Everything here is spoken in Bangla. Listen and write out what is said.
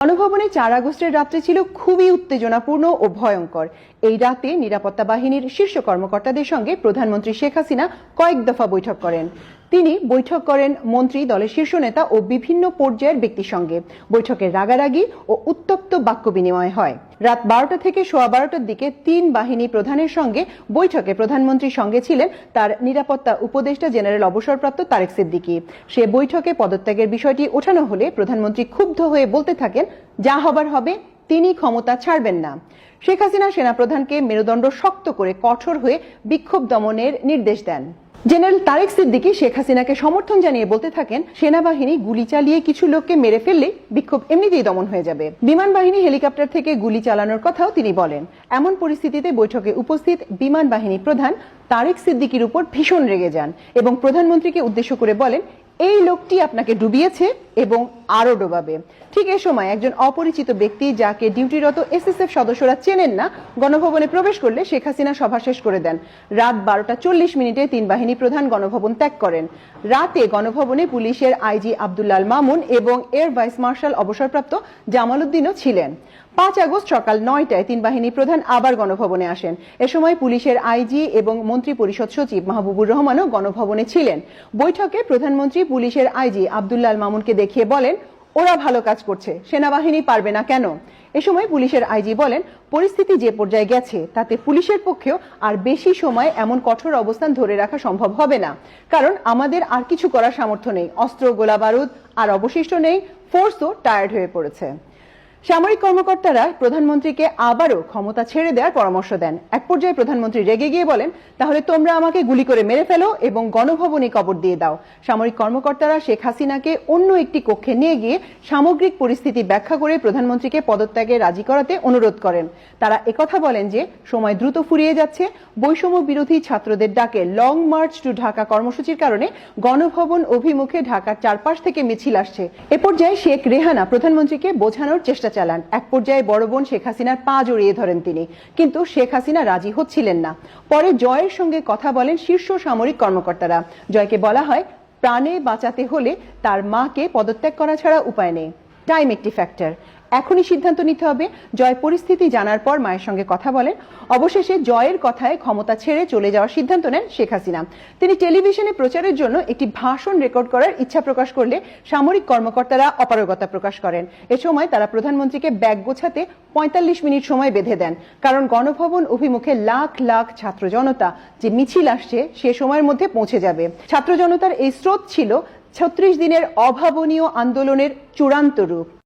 গণভবনে চার আগস্টের রাত্রে ছিল খুবই উত্তেজনাপূর্ণ ও ভয়ঙ্কর। এই রাতে নিরাপত্তা বাহিনীর শীর্ষ কর্মকর্তাদের সঙ্গে প্রধানমন্ত্রী শেখ হাসিনা কয়েক দফা বৈঠক করেন। তিনি বৈঠক করেন মন্ত্রী দলের শীর্ষ নেতা ও বিভিন্ন পর্যায়ের ব্যক্তির সঙ্গে। বৈঠকে রাগারাগি ও উত্তপ্ত বাক্য বিনিময় হয়। রাত বারোটা থেকে সোয়া বারোটার দিকে তিন বাহিনী প্রধানের সঙ্গে বৈঠকে প্রধানমন্ত্রীর সঙ্গে ছিলেন তার নিরাপত্তা উপদেষ্টা জেনারেল অবসরপ্রাপ্ত তারেক সিদ্দিকী। সে বৈঠকে পদত্যাগের বিষয়টি ওঠানো হলে প্রধানমন্ত্রী ক্ষুব্ধ হয়ে বলতে থাকেন, যা হবার হবে, তিনি ক্ষমতা ছাড়বেন না। শেখ হাসিনা সেনাপ্রধানকে মেরুদণ্ড শক্ত করে কঠোর হয়ে বিক্ষোভ দমনের নির্দেশ দেন। জেনারেল তারেক সিদ্দিকী শেখ হাসিনাকে সমর্থন জানিয়ে বলতে থাকেন, সেনাবাহিনী গুলি চালিয়ে কিছু লোককে মেরে ফেললে বিক্ষোভ এমনিতেই দমন হয়ে যাবে। বিমান বাহিনী হেলিকপ্টার থেকে গুলি চালানোর কথাও তিনি বলেন। এমন পরিস্থিতিতে বৈঠকে উপস্থিত বিমান বাহিনী প্রধান তারেক সিদ্দিকির উপর ভীষণ রেগে যান এবং প্রধানমন্ত্রীকে উদ্দেশ্য করে বলেন, এই লোকটি আপনাকে ডুবিয়েছে এবং আরও ডোবাবে। ঠিক এ সময় একজন অপরিচিত ব্যক্তি যাকে ডিউটিরত এসএসএফ সদস্যরা চেনেন না, গণভবনে প্রবেশ করলে শেখ হাসিনা সভা শেষ করে দেন। রাত বারোটা চল্লিশ মিনিটে তিন বাহিনী প্রধান গণভবন ত্যাগ করেন। রাতে গণভবনে পুলিশের আইজি আবদুল্লাল মামুন এবং এয়ার ভাইস মার্শাল অবসরপ্রাপ্ত জামাল উদ্দিনও ছিলেন। পাঁচ আগস্ট সকাল নয়টায় তিন বাহিনী প্রধান আবার গণভবনে আসেন। এ সময় পুলিশের আইজি এবং মন্ত্রী পরিষদ সচিব মাহবুবুর রহমানও গণভবনে ছিলেন। বৈঠকে প্রধানমন্ত্রী পুলিশের আইজি আবদুল্লাল মামুনকে দেখিয়ে বলেন ওরা ভালো কাজ করছে, সেনাবাহিনী পারবে না কেন? এ সময় পুলিশের আইজি বলেন, পরিস্থিতি যে পর্যায়ে গেছে, তাতে পুলিশের পক্ষেও আর বেশি সময় এমন কঠোর অবস্থান ধরে রাখা সম্ভব হবে না। কারণ আমাদের আর কিছু করার সামর্থ্য নেই। অস্ত্র গোলা বারুদ আর অবশিষ্ট নেই। ফোর্সও টায়ার্ড হয়ে পড়েছে। সামরিক কর্মকর্তারা প্রধানমন্ত্রীকে আবারও ক্ষমতা ছেড়ে দেওয়ার পরামর্শ দেন। এক পর্যায়ে প্রধানমন্ত্রী রেগে গিয়ে বলেন, তাহলে তোমরা আমাকে গুলি করে মেরে ফেলো এবং গণভবনে কবর দিয়ে দাও। সামরিক কর্মকর্তারা শেখ হাসিনাকে অন্য একটি কক্ষে নিয়ে গিয়ে সামগ্রিক পরিস্থিতি ব্যাখ্যা করে প্রধানমন্ত্রীকে পদত্যাগে রাজি করাতে অনুরোধ করেন। তারা একথা বলেন যে, সময় দ্রুত ফুরিয়ে যাচ্ছে। বৈষম্য বিরোধী ছাত্রদের ডাকে লং মার্চ টু ঢাকা কর্মসূচির কারণে গণভবন অভিমুখে ঢাকার চারপাশ থেকে মিছিল আসছে। এ পর্যায়ে শেখ রেহানা প্রধানমন্ত্রীকে বোঝানোর চেষ্টা চালান। এক পর্যায়ে বড় বোন শেখ হাসিনার পা জড়িয়ে ধরেন তিনি। কিন্তু শেখ হাসিনা রাজি হচ্ছিলেন না। পরে জয়ের সঙ্গে কথা বলেন শীর্ষ সামরিক কর্মকর্তারা। জয়কে বলা হয়, প্রাণে বাঁচাতে হলে তার মাকে পদত্যাগ করা ছাড়া উপায় নেই। টাইম একটি ফ্যাক্টর। এখনই সিদ্ধান্ত নিতে হবে। জয় পরিস্থিতি জানার পর মায়ের সঙ্গে কথা বলেন। অবশেষে জয়ের কথায় ক্ষমতা ছেড়ে চলে যাওয়ার সিদ্ধান্ত নেন শেখ হাসিনা। তিনি টেলিভিশনে প্রচারের জন্য একটি ভাষণ রেকর্ড করার ইচ্ছা প্রকাশ করলে সামরিক কর্মকর্তারা অপারগতা প্রকাশ করেন। এ সময় তারা প্রধানমন্ত্রীকে ব্যাগ গোছাতে পঁয়তাল্লিশ মিনিট সময় বেঁধে দেন। কারণ গণভবন অভিমুখে লাখ লাখ ছাত্র জনতা যে মিছিল আসছে সে সময়ের মধ্যে পৌঁছে যাবে। ছাত্র জনতার এই স্রোত ছিল ছত্রিশ দিনের অভাবনীয় আন্দোলনের চূড়ান্ত রূপ।